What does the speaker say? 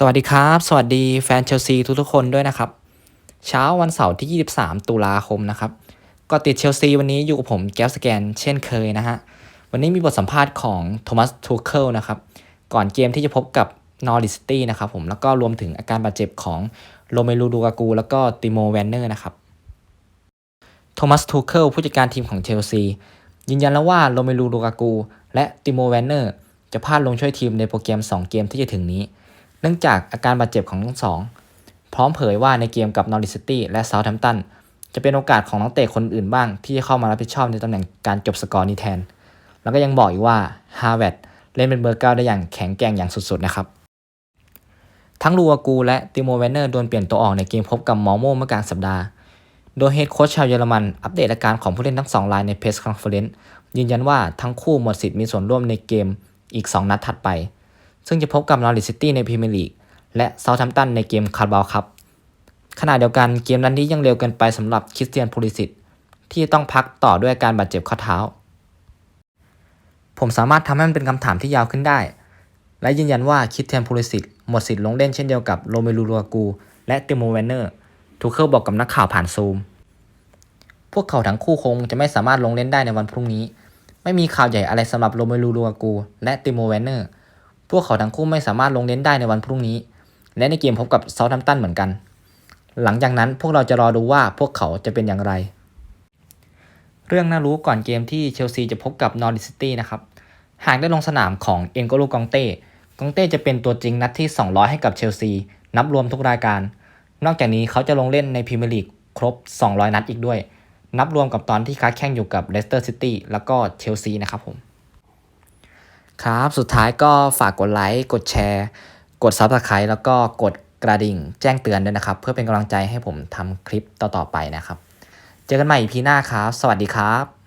สวัสดีครับ สวัสดีแฟนเชลซีทุกๆคนด้วยนะครับ เช้าวันเสาร์ที่ 23 ตุลาคมนะครับก็ติดเชลซีวันนี้อยู่กับผมแก้วสแกนเช่นเคยนะฮะ วันนี้มีบทสัมภาษณ์ของโทมัสทูเคิลนะครับก่อนเกมที่จะพบกับนอริสตี้นะครับผมแล้วก็รวมถึงอาการบาดเจ็บของโรเมลูดูกากู แล้วก็ติโมแวนเนอร์นะครับโทมัสทูเคิลผู้จัดการทีมของเชลซียืนยันแล้วว่าโรเมลูดูกากู และติโมแวนเนอร์จะพลาดลงช่วยทีมในโปรแกรม 2 เกมที่จะถึงนี้ เนื่องจากอาการบาดเจ็บของทั้งสอง พร้อมเผยว่าในเกมกับนอริสตี้และเซาท์แฮมป์ตันจะเป็นโอกาสของนักเตะคนอื่นบ้าง ที่จะเข้ามารับผิดชอบในตำแหน่งการจบสกอร์นี้แทน แล้วก็ยังบอกอีกว่าฮา v ว r d เล่นเป็นเบอร์เก้าได้อย่างแข็งแกร่งอย่างสุดๆนะครับ ทั้งลูอากูและติโมแวนเนอร์โดนเปลี่ยนตัวออกในเกมพบกับมอโมเมื่อกลางสัปดาห์ โดยเฮดโค้ชชาวเยอรมันอัปเดตอาการของผู้เล่นทั้งสองรายในเพสคอนเฟอเรนซ์ยืนยันว่าทั้งคู่หมดสิทธิ์มีส่วนร่วมในเกมอีก 2 นัดถัดไป ซึ่งจะพบกับนอริสตี้ในพรีเมียร์ลีกและเซาท์แฮมป์ตันในเกมคาร์บาวครับขณะเดียวกันเกมนั้นนี้ยังเร็วเกินไปสำหรับคริสเตียนพูลิสิตที่ต้องพักต่อด้วยการบาดเจ็บข้อเท้า ผมสามารถทำให้มันเป็นคำถามที่ยาวขึ้นได้ และยืนยันว่าคริสเตียนพูลิสิตหมดสิทธิ์ลงเล่นเช่นเดียวกับโรเมลูลูอากูและเตโมแวนเนอร์ทูเคิลบอกกับนักข่าวผ่านซูม พวกเขาทั้งคู่คงจะไม่สามารถลงเล่นได้ในวันพรุ่งนี้ ไม่มีข่าวใหญ่อะไรสำหรับโรเมลูลูอากูและติโมแวนเนอร์ พวกเขาทั้งคู่ไม่สามารถลงเล่นได้ในวันพรุ่งนี้ และในเกมพบกับเซาท์แฮมป์ตันเหมือนกัน หลังจากนั้นพวกเราจะรอดูว่าพวกเขาจะเป็นอย่างไร เรื่องน่ารู้ก่อนเกมที่เชลซีจะพบกับนอริสตี้นะครับ หากได้ลงสนามของเอ็นโกลูกองเต้กองเต้จะเป็นตัวจริงนัดที่ 200 ให้กับเชลซี นับรวมทุกรายการ นอกจากนี้เขาจะลงเล่นในพรีเมียร์ลีกครบ 200 นัดอีกด้วย นับรวมกับตอนที่ค้าแข่งอยู่กับเลสเตอร์ซิตี้แล้วก็เชลซีนะครับผม ครับ สุดท้ายก็ฝากกดไลค์ กดแชร์ กด Subscribe แล้วก็กดกระดิ่งแจ้งเตือนด้วยนะครับ เพื่อเป็นกำลังใจให้ผมทำคลิปต่อๆไปนะครับ เจอกันใหม่พีหน้าครับ สวัสดีครับ